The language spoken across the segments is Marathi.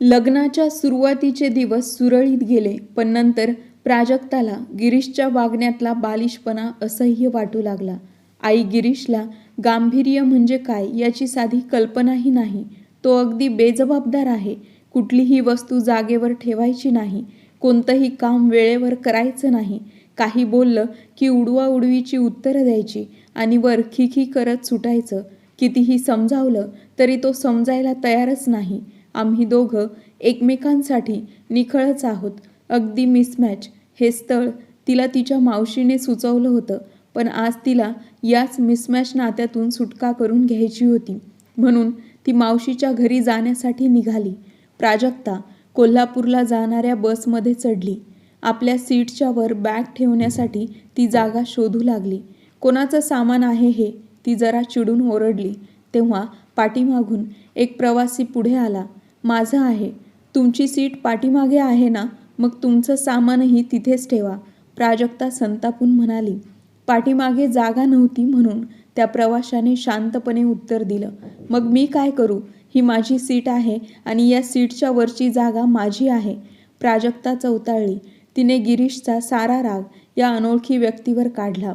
लग्नाच्या सुरुवातीचे दिवस सुरळीत गेले पण नंतर प्राजक्ताला गिरीशच्या वागण्यातला बालिशपणा असह्य वाटू लागला. आई गिरीशला गांभीर्य म्हणजे काय याची साधी कल्पनाही नाही. तो अगदी बेजबाबदार आहे. कुठलीही वस्तू जागेवर ठेवायची नाही. कोणतंही काम वेळेवर करायचं नाही. काही बोललं की उडवा उडवीची उत्तरं द्यायची आणि वर खिखी करत सुटायचं. कितीही समजावलं तरी तो समजायला तयारच नाही. आम्ही दोघं एकमेकांसाठी निखळच आहोत. अगदी मिसमॅच हे स्थळ तिला तिच्या मावशीने सुचवलं होतं पण आज तिला याच मिसमॅच नात्यातून सुटका करून घ्यायची होती. म्हणून ती मावशीच्या घरी जाण्यासाठी निघाली. प्राजक्ता कोल्हापूरला जाणाऱ्या बसमध्ये चढली. आपल्या सीटच्या वर बॅग ठेवण्यासाठी ती जागा शोधू लागली. कोणाचं सामान आहे हे ती जरा चिडून ओरडली. तेव्हा पाठीमागून एक प्रवासी पुढे आला. माझं आहे. तुमची सीट पाठीमागे आहे ना? मग तुमचं सामानही तिथेच ठेवा. प्राजक्ता संतापून म्हणाली. पाठीमागे जागा नव्हती म्हणून त्या प्रवाशाने शांतपणे उत्तर दिलं. मग मी काय करू? ही माझी सीट आहे आणि या सीटच्या वरची जागा माझी आहे. प्राजक्ता चौताळली. तिने गिरीशचा सारा राग या अनोळखी व्यक्तीवर काढला.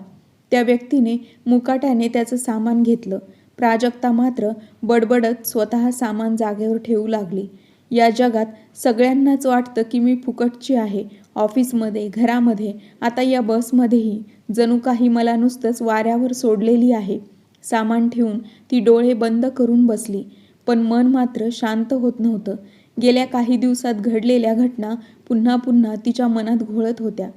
त्या व्यक्तीने मुकाट्याने त्याचं सामान घेतलं. प्राजक्ता मात्र बडबडत स्वतः सामान जागेवर ठेवू लागली. या जगात सगळ्यांनाच वाटतं की मी फुकटची आहे. ऑफिसमध्ये घरामध्ये आता या बसमध्येही. जणू काही मला नुसतंच वाऱ्यावर सोडलेली आहे. सामान ठेवून ती डोळे बंद करून बसली. पण मन मात्र शांत होत नव्हतं. गेल्या काही दिवसात घडलेल्या घटना पुन्हा पुन्हा तिच्या मनात घोळत होत्या.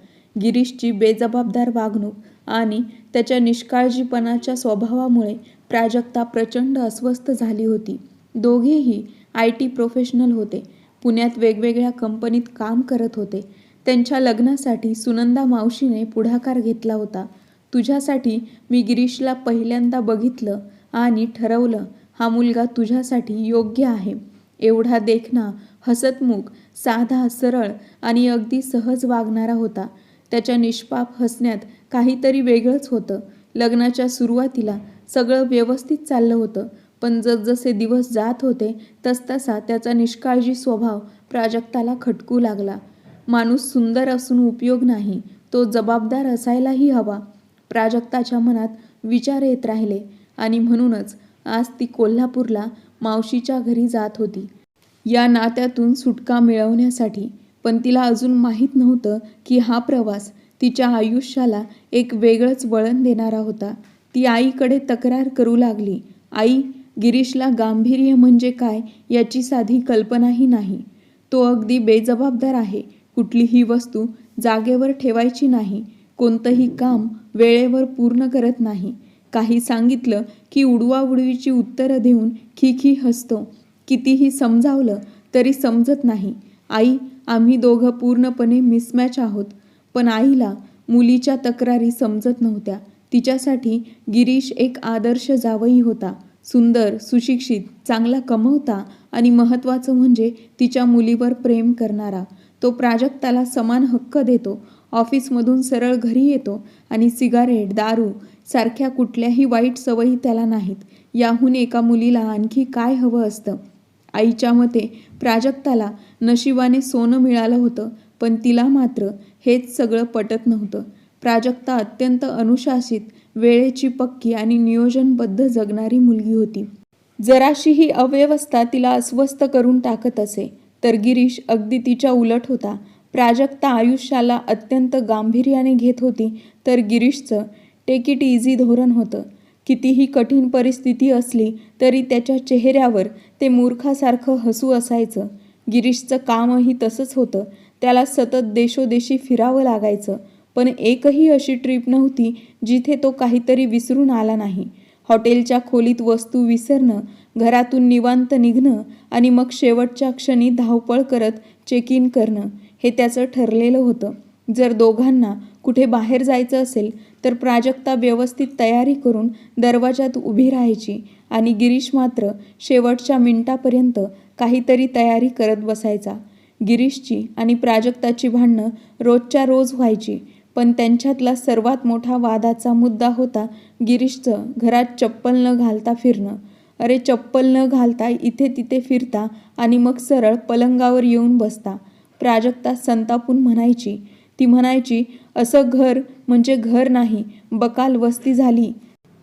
गिरीशची बेजबाबदार वागणूक आणि त्याच्या निष्काळजीपणाच्या स्वभावामुळे प्राजक्ता प्रचंड अस्वस्थ झाली होती. दोघेही आय टी प्रोफेशनल होते. पुण्यात वेगवेगळ्या कंपनीत काम करत होते. त्यांच्या लग्नासाठी सुनंदा मावशीने पुढाकार घेतला होता. तुझ्यासाठी मी गिरीशला पहिल्यांदा बघितलं आणि ठरवलं हा मुलगा तुझ्यासाठी योग्य आहे. एवढा देखणा हसतमुख साधा सरळ आणि अगदी सहज वागणारा होता. त्याच्या निष्पाप हसण्यात काहीतरी वेगळंच होतं. लग्नाच्या सुरुवातीला सगळं व्यवस्थित चाललं होतं. पण जसजसे दिवस जात होते तसतसा त्याचा निष्काळजी स्वभाव प्राजक्ताला खटकू लागला. माणूस सुंदर असून उपयोग नाही तो जबाबदार असायलाही हवा. प्राजक्ताच्या मनात विचार येत राहिले आणि म्हणूनच आज ती कोल्हापूरला मावशीच्या घरी जात होती. या नात्यातून सुटका मिळवण्यासाठी पण तिला अजून माहीत नव्हतं की हा प्रवास तिच्या आयुष्याला एक वेगळंच वळण देणारा होता. ती आईकडे तक्रार करू लागली. आई गिरीशला गांभीर्य म्हणजे काय याची साधी कल्पनाही नाही. तो अगदी बेजबाबदार आहे. कुठलीही वस्तू जागेवर ठेवायची नाही. कोणतंही काम वेळेवर पूर्ण करत नाही. काही सांगितलं की उडवाउडवीची उत्तरं देऊन खिखी हसतो. कितीही समजावलं तरी समजत नाही. आई आम्ही दोघं पूर्णपणे मिसमॅच आहोत. पण आईला मुलीच्या तक्रारी समजत नव्हत्या. तिच्यासाठी गिरीश एक आदर्श जावई होता. सुंदर सुशिक्षित चांगला कमवता आणि महत्त्वाचं म्हणजे तिच्या मुलीवर प्रेम करणारा. तो प्राजक्ताला समान हक्क देतो. ऑफिसमधून सरळ घरी येतो आणि सिगारेट दारू सारख्या कुठल्याही वाईट सवयी त्याला नाहीत. याहून एका मुलीला आणखी काय हवं असतं? आईच्या मते प्राजक्ताला नशिबाने सोनं मिळालं होतं पण तिला मात्र हेच सगळं पटत नव्हतं. प्राजक्ता अत्यंत अनुशासित वेळेची पक्की आणि नियोजनबद्ध जगणारी मुलगी होती. जराशीही अव्यवस्था तिला अस्वस्थ करून टाकत असे तर गिरीश अगदी तिच्या उलट होता. प्राजक्ता आयुष्याला अत्यंत गांभीर्याने घेत होती तर गिरीशचं टेक इट इझी धोरण होतं. कितीही कठीण परिस्थिती असली तरी त्याच्या चेहऱ्यावर ते मूर्खासारखं हसू असायचं. गिरीशचं कामही तसंच होतं. त्याला सतत देशोदेशी फिरावं लागायचं. पण एकही अशी ट्रीप नव्हती जिथे तो काहीतरी विसरून आला नाही. हॉटेलच्या खोलीत वस्तू विसरणं घरातून निवांत निघणं आणि मग शेवटच्या क्षणी धावपळ करत चेक इन करणं हे त्याचं ठरलेलं होतं. जर दोघांना कुठे बाहेर जायचं असेल तर प्राजक्ता व्यवस्थित तयारी करून दरवाजात उभी राहायची आणि गिरीश मात्र शेवटच्या मिनिटापर्यंत काहीतरी तयारी करत बसायचा. गिरीशची आणि प्राजक्ताची भांडणं रोजच्या रोज व्हायची. पण त्यांच्यातला सर्वात मोठा वादाचा मुद्दा होता गिरीशचं घरात चप्पल न घालता फिरणं. अरे चप्पल न घालता इथे तिथे फिरता आणि मग सरळ पलंगावर येऊन बसता. प्राजक्ता संतापून म्हणायची ती म्हणायची असं घर म्हणजे घर नाही बकाल वस्ती झाली.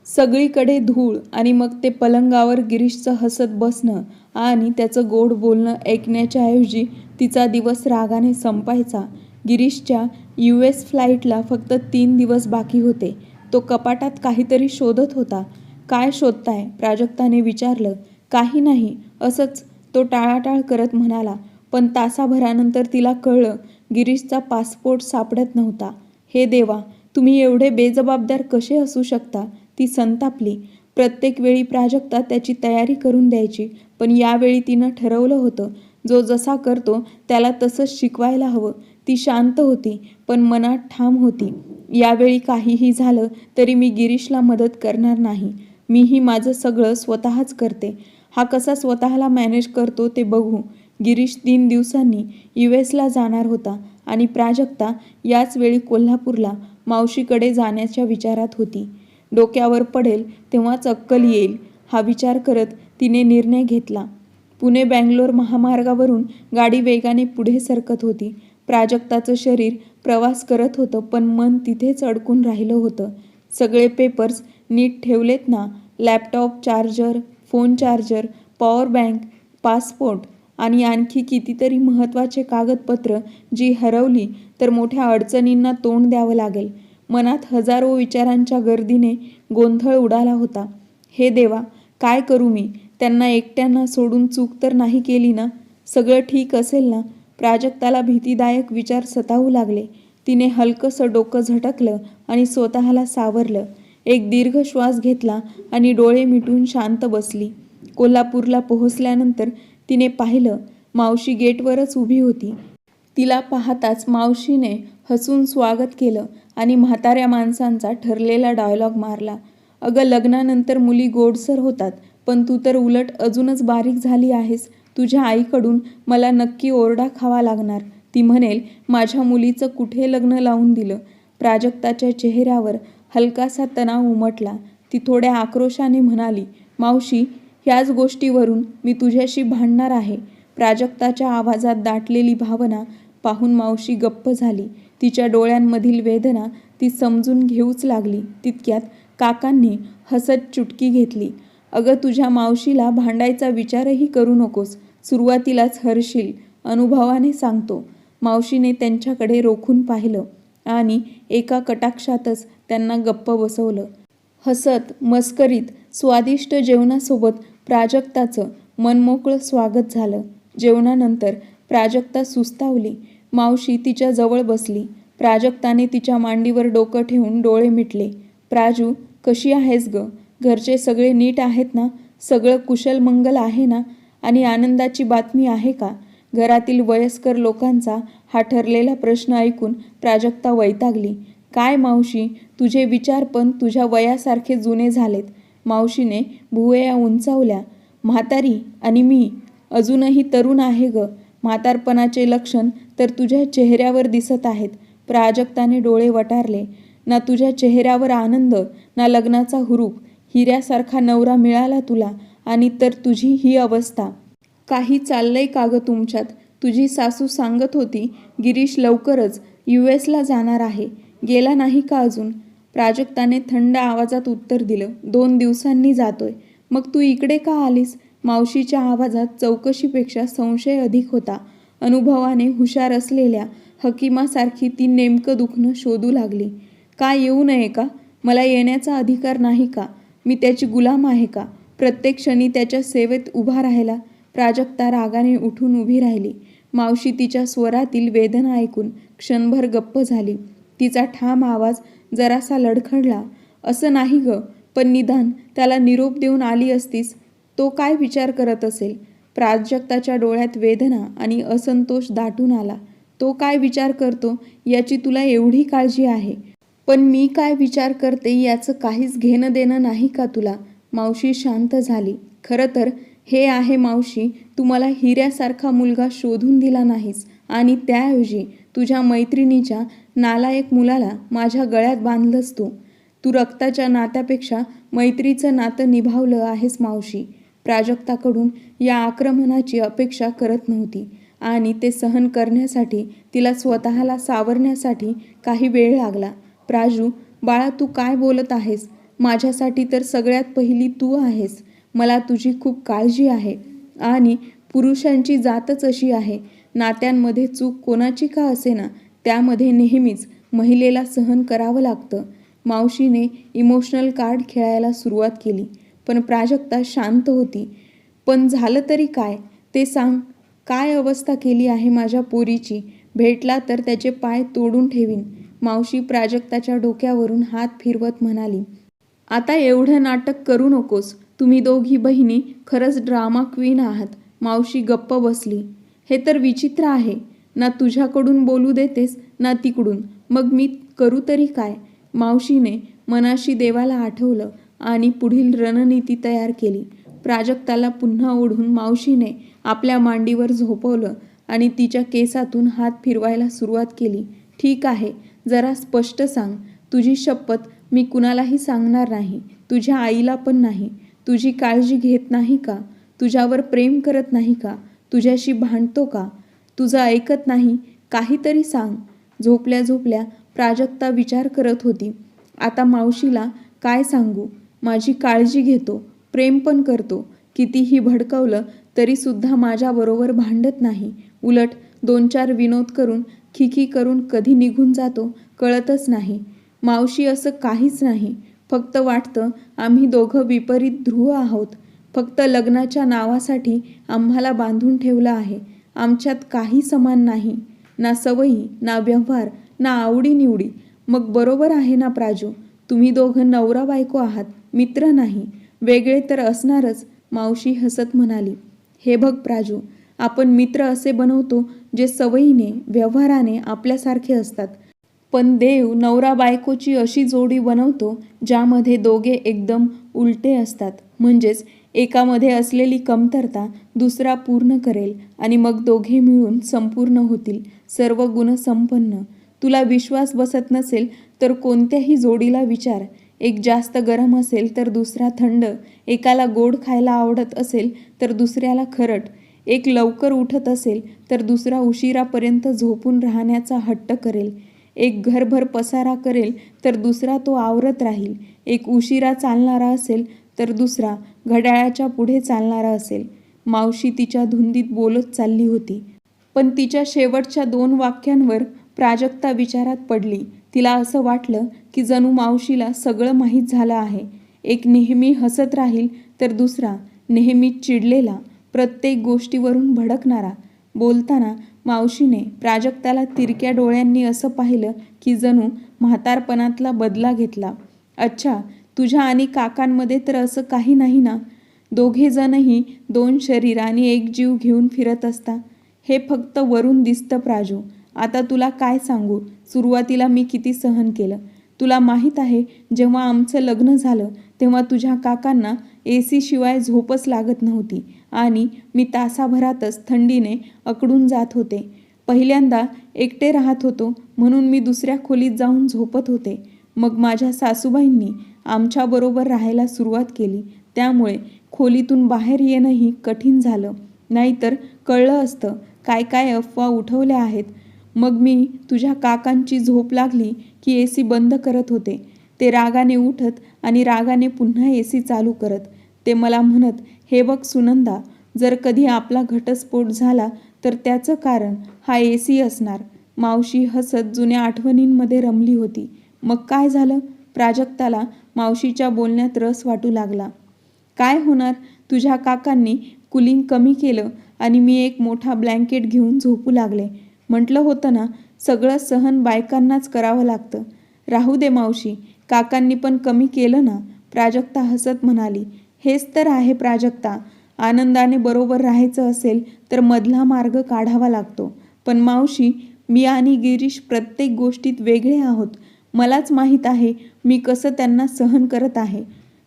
सगळीकडे धूळ आणि मग ते पलंगावर गिरीशचं हसत बसणं आणि त्याचं गोड बोलणं ऐकण्याच्या ऐवजी तिचा दिवस रागाने संपायचा. गिरीशच्या यू एस फ्लाईटला फक्त तीन दिवस बाकी होते. तो कपाटात काहीतरी शोधत होता. काय शोधताय? प्राजक्ताने विचारलं. काही नाही. असंच तो टाळाटाळ करत म्हणाला. पण तासाभरानंतर तिला कळलं गिरीशचा पासपोर्ट सापडत नव्हता. हे देवा तुम्ही एवढे बेजबाबदार कसे असू शकता? ती संतापली. प्रत्येक वेळी प्राजक्ता त्याची तयारी करून द्यायची पण यावेळी तिनं ठरवलं होतं जो जसा करतो त्याला तसंच शिकवायला हवं. ती शांत होती पण मनात ठाम होती. यावेळी काहीही झालं तरी मी गिरीशला मदत करणार नाही. मीही माझं सगळं स्वतःच करते. हा कसा स्वतःला मॅनेज करतो ते बघू. गिरीश तीन दिवसांनी यू एसला जाणार होता आणि प्राजक्ता याच वेळी कोल्हापूरला मावशीकडे जाण्याच्या विचारात होती. डोक्यावर पडेल तेव्हाच अक्कल येईल हा विचार करत तिने निर्णय घेतला. पुणे बँगलोर महामार्गावरून गाडी वेगाने पुढे सरकत होती. प्राजक्ताचं शरीर प्रवास करत होतं पण मन तिथेच अडकून राहिलं होतं. सगळे पेपर्स नीट ठेवलेत ना? Laptop charger phone charger power bank passport आणि आणखी कितीतरी महत्त्वाचे कागदपत्र जी हरवली तर मोठ्या अडचणींना तोंड द्यावं लागेल. मनात हजारो विचारांच्या गर्दीने गोंधळ उडाला होता. हे देवा काय करू मी? त्यांना एकट्यांना सोडून चूक तर नाही केली ना? सगळं ठीक असेल ना? प्राजक्ताला भीतीदायक विचार सतावू लागले. तिने हलकंसं डोकं झटकलं आणि स्वतःला सावरलं. एक दीर्घ श्वास घेतला आणि डोळे मिटून शांत बसली. कोल्हापूरला पोहोचल्यानंतर तिने पाहिलं मावशी गेटवरच उभी होती. तिला पाहताच मावशीने हसून स्वागत केलं आणि म्हाताऱ्या माणसांचा ठरलेला डायलॉग मारला. अगं लग्नानंतर मुली गोडसर होतात पण तू तर उलट अजूनच बारीक झाली आहेस. तुझ्या आईकडून मला नक्की ओरडा खावा लागणार. ती म्हणेल माझ्या मुलीचं कुठे लग्न लावून दिलं? प्राजक्ताच्या चेहऱ्यावर हलकासा तणाव उमटला. ती थोड्या आक्रोशाने म्हणाली मावशी ह्याच गोष्टीवरून मी तुझ्याशी भांडणार आहे. प्राजक्ताच्या आवाजात दाटलेली भावना पाहून मावशी गप्प झाली. तिच्या डोळ्यांमधील वेदना ती समजून घेऊच लागली. तितक्यात काकांनी हसत चुटकी घेतली. अगं तुझ्या मावशीला भांडायचा विचारही करू नकोस. सुरुवातीलाच हरशील अनुभवाने सांगतो. मावशीने त्यांच्याकडे रोखून पाहिलं आणि एका कटाक्षातच त्यांना गप्प बसवलं. हसत मस्करीत स्वादिष्ट जेवणासोबत प्राजक्ताचं मनमोकळं स्वागत झालं. जेवणानंतर प्राजक्ता सुस्तावली. मावशी तिच्या जवळ बसली. प्राजक्ताने तिच्या मांडीवर डोकं ठेवून डोळे मिटले. प्राजू कशी आहेस ग? घरचे सगळे नीट आहेत ना? सगळं कुशल मंगल आहे ना? आणि आनंदाची बातमी आहे का? घरातील वयस्कर लोकांचा हा ठरलेला प्रश्न ऐकून प्राजक्ता वैतागली. काय मावशी? तुझे विचार पण तुझ्या वयासारखे जुने झालेत. मावशीने भुवया उंचावल्या. म्हातारी आणि मी? अजूनही तरुण आहे ग. म्हातारपणाचे लक्षण तर तुझ्या चेहऱ्यावर दिसत आहेत. प्राजक्ताने डोळे वटारले. ना तुझ्या चेहऱ्यावर आनंद ना लग्नाचा हुरूप. हिऱ्यासारखा नवरा मिळाला तुला आणि तर तुझी ही अवस्था. काही चाललंय का ग तुमच्यात? तुझी सासू सांगत होती गिरीश लवकरच यू एसला जाणार आहे. गेला नाही का अजून? प्राजक्ताने थंड आवाजात उत्तर दिलं दोन दिवसांनी जातोय. मग तू इकडे का आलीस? मावशीच्या आवाजात चौकशीपेक्षा संशय अधिक होता. अनुभवाने हुशार असलेल्या हकीमासारखी ती नेमकं दुखणं शोधू लागली. का येऊ नये का? मला येण्याचा अधिकार नाही का? मी त्याची गुलाम आहे का? प्रत्येक क्षणी त्याच्या सेवेत उभा राहायला प्राजक्ता रागाने उठून उभी राहिली. मावशी तिच्या स्वरातील वेदना ऐकून क्षणभर गप्प झाली. तिचा ठाम आवाज जरासा लडखडला. असं नाही ग पण निदान त्याला निरोप देऊन आली असतीस तो काय विचार करत असेल प्राजक्ताच्या डोळ्यात वेदना आणि असंतोष दाटून आला. तो काय विचार करतो? याची तुला एवढी काळजी आहे? पण मी काय विचार करते याचं काहीच घेणं देणं नाही का तुला? मावशी शांत झाली. खरं तर हे आहे मावशी तू मला हिऱ्यासारखा मुलगा शोधून दिला नाहीस. आणि त्याऐवजी तुझ्या मैत्रिणीच्या नालायक मुलाला माझ्या गळ्यात बांधलंस तू. तू रक्ताच्या नात्यापेक्षा मैत्रीचं नातं निभावलं आहेस मावशी. प्राजक्ताकडून या आक्रमणाची अपेक्षा करत नव्हती. आणि ते सहन करण्यासाठी तिला स्वतःला सावरण्यासाठी काही वेळ लागला. प्राजू बाळा तू काय बोलत आहेस? माझ्यासाठी तर सगळ्यात पहिली तू आहेस. मला तुझी खूप काळजी आहे. आणि पुरुषांची जातच अशी आहे. नात्यांमध्ये चूक कोणाची का असेना? त्यामध्ये नेहमीच महिलेला सहन करावं लागतं. मावशीने इमोशनल कार्ड खेळायला सुरुवात केली पण प्राजक्ता शांत होती. पण झालं तरी काय? ते सांग काय अवस्था केली आहे माझ्या पोरीची? भेटला तर त्याचे पाय तोडून ठेवीन. मावशी प्राजक्ताच्या डोक्यावरून हात फिरवत म्हणाली आता एवढं नाटक करू नकोस. तुम्ही दोघी बहिणी खरंच ड्रामा क्वीन आहात. मावशी गप्प बसली हे तर विचित्र आहे. ना तुझ्याकडून बोलू देतेस ना तिकडून. मग मी करू तरी काय? मावशीने मनाशी देवाला आठवलं आणि पुढील रणनीती तयार केली. प्राजक्ताला पुन्हा ओढून मावशीने आपल्या मांडीवर झोपवलं आणि तिच्या केसातून हात फिरवायला सुरुवात केली. ठीक आहे. जरा स्पष्ट सांग. तुझी शपथ मी कुणालाही सांगणार नाही. तुझ्या आईला पण नाही. तुझी काळजी घेत नाही का? तुझ्यावर प्रेम करत नाही का? तुझ्याशी भांडतो का? तुझं ऐकत नाही? काहीतरी सांग. झोपल्या झोपल्या प्राजक्ता विचार करत होती. आता मावशीला काय सांगू? माझी काळजी घेतो. प्रेम पण करतो. कितीही भडकवलं तरीसुद्धा माझ्याबरोबर भांडत नाही. उलट दोन चार विनोद करून खिखी करून कधी निघून जातो कळतच नाही. मावशी असं काहीच नाही. फक्त वाटतं आम्ही दोघं विपरीत ध्रुव आहोत. फक्त लग्नाच्या नावासाठी आम्हाला बांधून ठेवलं आहे. आमच्यात काही समान नाही. ना सवयी ना व्यवहार ना आवडीनिवडी. मग बरोबर आहे ना प्राजू? तुम्ही दोघं नवरा बायको आहात मित्र नाही. वेगळे तर असणारच मावशी हसत म्हणाली. हे बघ प्राजू आपण मित्र असे बनवतो जे सवयीने व्यवहाराने आपल्यासारखे असतात. पण देव नवरा बायकोची अशी जोडी बनवतो ज्यामध्ये दोघे एकदम उलटे असतात. म्हणजेच एकामध्ये असलेली कमतरता दुसरा पूर्ण करेल आणि मग दोघे मिळून संपूर्ण होतील. सर्व गुणसंपन्न तुला विश्वास बसत नसेल तर कोणत्याही जोडीला विचार. एक जास्त गरम असेल तर दुसरा थंड. एकाला गोड खायला आवडत असेल तर दुसऱ्याला खरट. एक लवकर उठत असेल तर दुसरा उशिरापर्यंत झोपून राहण्याचा हट्ट करेल. एक घरभर पसारा करेल तर दुसरा तो आवरत राहील. एक उशिरा चालणारा असेल तर दुसरा घड्याळाच्या पुढे चालणारा असेल. मावशी तिच्या धुंदीत बोलत चालली होती. पण तिच्या शेवटच्या दोन वाक्यांवर प्राजक्ता विचारात पडली. तिला असं वाटलं की जणू मावशीला सगळं माहीत झालं आहे. एक नेहमी हसत राहील तर दुसरा नेहमी चिडलेला. प्रत्येक गोष्टीवरून भडकणारा बोलताना मावशीने प्राजक्ताला तिरक्या डोळ्यांनी असं पाहिलं की जणू म्हातारपणातला बदला घेतला. अच्छा तुझ्या आणि काकांमध्ये तर असं काही नाही ना? दोघेजणही दोन शरीर आणि एक जीव घेऊन फिरत असता. हे फक्त वरून दिसतं प्राजू. आता तुला काय सांगू? सुरुवातीला मी किती सहन केलं. तुला माहीत आहे जेव्हा आमचं लग्न झालं तेव्हा तुझ्या काकांना ए सीशिवाय झोपच लागत नव्हती आणि मी तासाभरातच थंडीने अकडून जात होते. पहिल्यांदा एकटे राहत होतो म्हणून मी दुसऱ्या खोलीत जाऊन झोपत होते. मग माझ्या सासूबाईंनी आमच्याबरोबर राहायला सुरुवात केली. त्यामुळे खोलीतून बाहेर येणंही कठीण झालं. नाहीतर कळलं असतं काय काय अफवा उठवल्या आहेत. मग मी तुझ्या काकांची झोप लागली की ए सी बंद करत होते. ते रागाने उठत आणि रागाने पुन्हा ए सी चालू करत. ते मला म्हणत हे बघ सुनंदा जर कधी आपला घटस्फोट झाला तर त्याचं कारण हा ए सी असणार. मावशी हसत जुन्या आठवणींमध्ये रमली होती. मग काय झालं? प्राजक्ताला मावशीच्या बोलण्यात रस वाटू लागला. काय होणार? तुझ्या काकांनी कुलिंग कमी केलं आणि मी एक मोठा ब्लँकेट घेऊन झोपू लागले. म्हटलं होतं ना सगळं सहन बायकांनाच करावं लागतं. राहू दे मावशी काकांनी पण कमी केलं ना प्राजक्ता हसत म्हणाली. हेच तर आहे प्राजक्ता. आनंदाने बरोबर राहायचं असेल तर मधला मार्ग काढावा लागतो. पण मावशी मी आणि गिरीश प्रत्येक गोष्टीत वेगळे आहोत. मलाच माहीत आहे मी कसं त्यांना सहन करत आहे.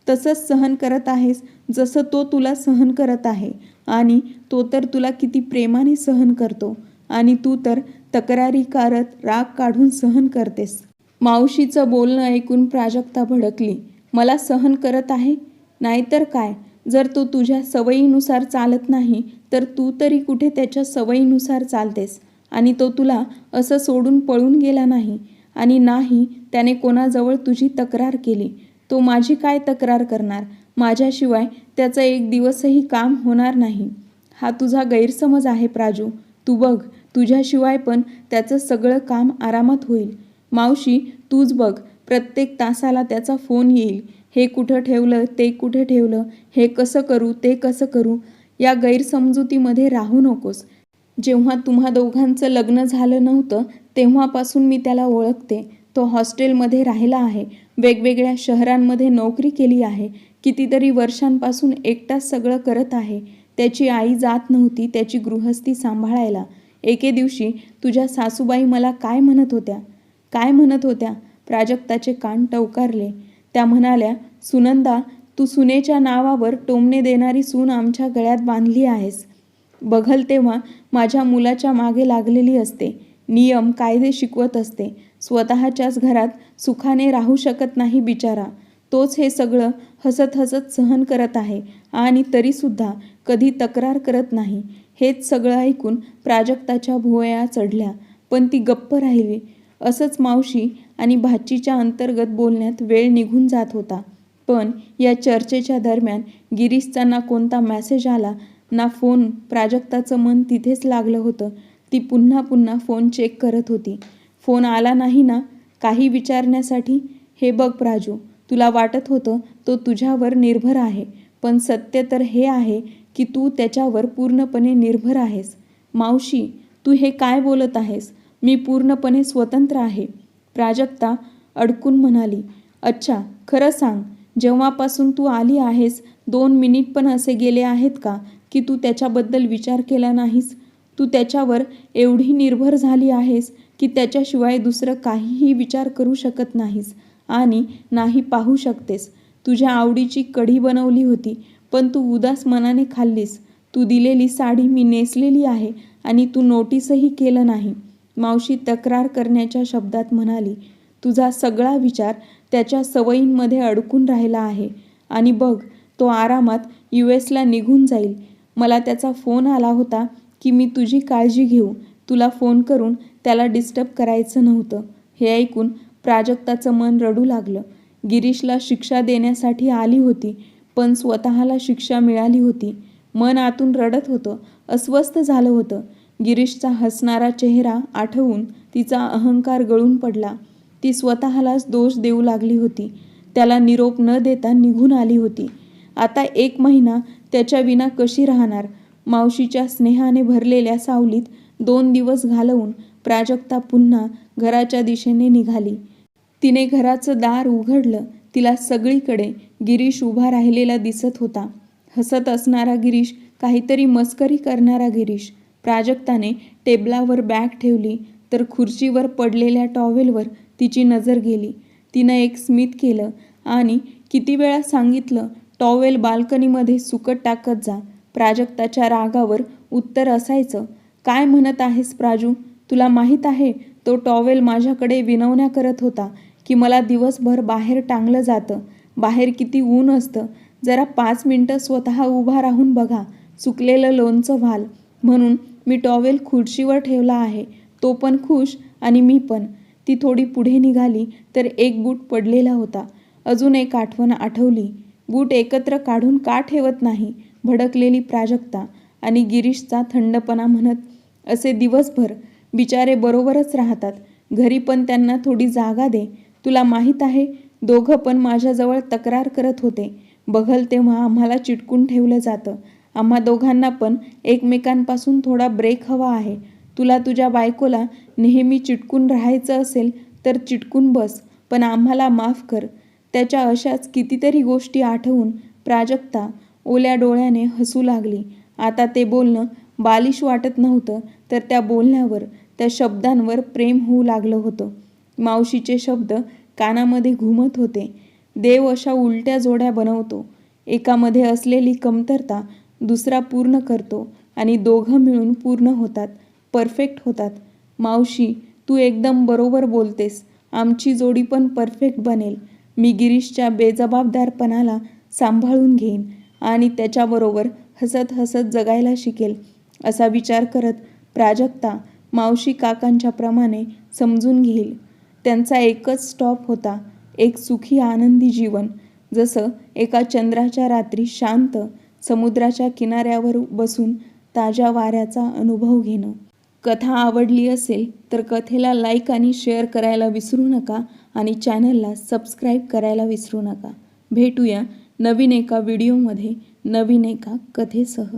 तसंच सहन करत आहेस जसं तो तुला सहन करत आहे. आणि तो तर तुला किती प्रेमाने सहन करतो. आणि तू तर तक्रारी करत राग काढून सहन करतेस. मावशीचं बोलणं ऐकून प्राजक्ता भडकली. मला सहन करत आहे? नाहीतर काय? जर तो तुझ्या सवयीनुसार चालत नाही तर तू तरी कुठे त्याच्या सवयीनुसार चालतेस? आणि तो तुला असं सोडून पळून गेला नाही. आणि नाही त्याने कोणाजवळ तुझी तक्रार केली. तो माझी काय तक्रार करणार? माझ्याशिवाय त्याचं एक दिवसही काम होणार नाही. हा तुझा गैरसमज आहे प्राजू. तू बघ तुझ्याशिवाय पण त्याचं सगळं काम आरामात होईल. मावशी तूच बघ. प्रत्येक तासाला त्याचा फोन येईल. हे कुठं ठेवलं ते कुठे ठेवलं हे कसं करू ते कसं करू या गैरसमजुतीमध्ये राहू नकोस. जेव्हा तुम्हा दोघांचं लग्न झालं नव्हतं तेव्हापासून मी त्याला ओळखते. तो हॉस्टेलमध्ये राहिला आहे. वेगवेगळ्या शहरांमध्ये नोकरी केली आहे. कितीतरी वर्षांपासून एकटाच सगळं करत आहे. त्याची आई जात नव्हती त्याची गृहस्थी सांभाळायला. एके दिवशी तुझ्या सासूबाई मला काय म्हणत होत्या? काय म्हणत होत्या? प्राजक्ताचे कान टवकारले. त्या म्हणाल्या सुनंदा तू सुनेच्या नावावर टोमणे देणारी सून आमच्या गळ्यात बांधली आहेस. बघल तेव्हा माझ्या मुलाच्या मागे लागलेली असते. नियम कायदे शिकवत असते. स्वतःच्याच घरात सुखाने राहू शकत नाही बिचारा. तोच हे सगळं हसत हसत सहन करत आहे आणि तरीसुद्धा कधी तक्रार करत नाही. हेच सगळं ऐकून प्राजक्ताच्या भुवया चढल्या. पण ती गप्प राहिली. असंच मावशी आणि भाचीच्या अंतर्गत बोलण्यात वेळ निघून जात होता. पण या चर्चेच्या दरम्यान गिरीशचा ना कोणता मॅसेज आला ना फोन प्राजक्ताचं मन तिथेच लागलं होतं. ती पुन्हा पुन्हा फोन चेक करत होती. फोन आला नाही ना? काही विचारण्यासाठी? हे बघ प्राजू तुला वाटत होतं तो तुझ्यावर निर्भर आहे पण सत्य तर हे आहे की तू त्याच्यावर पूर्णपणे निर्भर आहेस. मावशी तू हे काय बोलत आहेस? मी पूर्णपणे स्वतंत्र आहे. प्राजक्ता अडकून म्हणाली अच्छा खरं सांग जेव्हापासून तू आली आहेस दोन मिनिट पण असे गेले आहेत का की तू त्याच्याबद्दल विचार केला नाहीस? तू त्याच्यावर एवढी निर्भर झाली आहेस की त्याच्याशिवाय दुसरं काहीही विचार करू शकत नाहीस आणि नाही पाहू शकतेस. तुझ्या आवडीची कढी बनवली होती पण तू उदास मनाने खाल्लीस. तू दिलेली साडी मी नेसलेली आहे आणि तू नोटीसही केलं नाही. मावशी तक्रार करण्याच्या शब्दात म्हणाली तुझा सगळा विचार त्याच्या सवयींमध्ये अडकून राहिला आहे आणि बघ तो आरामात यू एसला निघून जाईल. मला त्याचा फोन आला होता की मी तुझी काळजी घेऊ. तुला फोन करून त्याला डिस्टर्ब करायचं नव्हतं. हे ऐकून प्राजक्ताचं मन रडू लागलं. गिरीशला शिक्षा देण्यासाठी आली होती पण स्वतःला शिक्षा मिळाली होती. मन आतून रडत होतं अस्वस्थ झालं होतं. गिरीशचा हसणारा चेहरा आठवून तिचा अहंकार गळून पडला. ती स्वतःलाच दोष देऊ लागली होती. त्याला निरोप न देता निघून आली होती. आता एक महिना त्याच्या विना कशी राहणार? मावशीच्या स्नेहाने भरलेल्या सावलीत दोन दिवस घालवून प्राजक्ता पुन्हा घराच्या दिशेने निघाली. तिने घराचं दार उघडलं. तिला सगळीकडे गिरीश उभा राहिलेला दिसत होता. हसत असणारा गिरीश काहीतरी मस्करी करणारा गिरीश प्राजक्ताने टेबलावर बॅग ठेवली तर खुर्चीवर पडलेल्या टॉवेलवर तिची नजर गेली. तिनं एक स्मित केलं आणि किती वेळा सांगितलं टॉवेल बाल्कनीमध्ये सुकट टाकत जा. प्राजक्ताच्या रागावर उत्तर असायचं. काय म्हणत आहेस प्राजू? तुला माहीत आहे तो टॉवेल माझ्याकडे विनवण्या करत होता की मला दिवसभर बाहेर टांगलं जातं. बाहेर किती ऊन असतं. जरा पाच मिनटं स्वतः उभा राहून बघा. सुकलेलं लोणचं व्हाल. म्हणून मी टॉवेल खुर्चीवर ठेवला आहे. तो पण खुश आणि मी पण. ती थोडी पुढे निघाली तर एक बूट पडलेला होता. अजून एक आठवण आठवली. बूट एकत्र काढून का ठेवत नाही? भडकलेली प्राजक्ता आणि गिरीशचा थंडपणा म्हणत असे दिवसभर बिचारे बरोबरच राहतात. घरी पण त्यांना थोडी जागा दे. तुला माहीत आहे दोघं पण माझ्याजवळ तक्रार करत होते. बघल तेव्हा आम्हाला चिटकून ठेवलं जातं. आम्हा दोघांना पण एकमेकांपासून थोडा ब्रेक हवा आहे. तुला तुझ्या बायकोला नेहमी चिटकून राहायचं असेल तर चिटकून बस पण आम्हाला माफ कर. त्याच्या अशाच कितीतरी गोष्टी आठवून प्राजक्ता ओल्या डोळ्याने हसू लागली. आता ते बोलणं बालिश वाटत नव्हतं तर त्या बोलण्यावर त्या शब्दांवर प्रेम होऊ लागलं होतं. मावशीचे शब्द कानामध्ये घुमत होते. देव अशा उलट्या जोड्या बनवतो. एकामध्ये असलेली कमतरता दुसरा पूर्ण करतो आणि दोघं मिळून पूर्ण होतात परफेक्ट होतात. मावशी तू एकदम बरोबर बोलतेस. आमची जोडी पण परफेक्ट बनेल. मी गिरीशच्या बेजबाबदारपणाला सांभाळून घेईन आणि त्याच्याबरोबर हसत हसत जगायला शिकेल असा विचार करत प्राजक्ता मावशी काकांच्या प्रमाणे समजून घेईल. त्यांचा एकच स्टॉप होता एक सुखी आनंदी जीवन. जसं एका चंद्राच्या रात्री शांत समुद्राच्या किनाऱ्यावर बसून ताज्या वाऱ्याचा अनुभव घेणं. कथा आवडली असेल तर कथेला लाईक आणि शेअर करायला विसरू नका आणि चॅनलला सबस्क्राईब करायला विसरू नका. भेटूया नवीन एका व्हिडिओमध्ये नवीन एका कथेसह.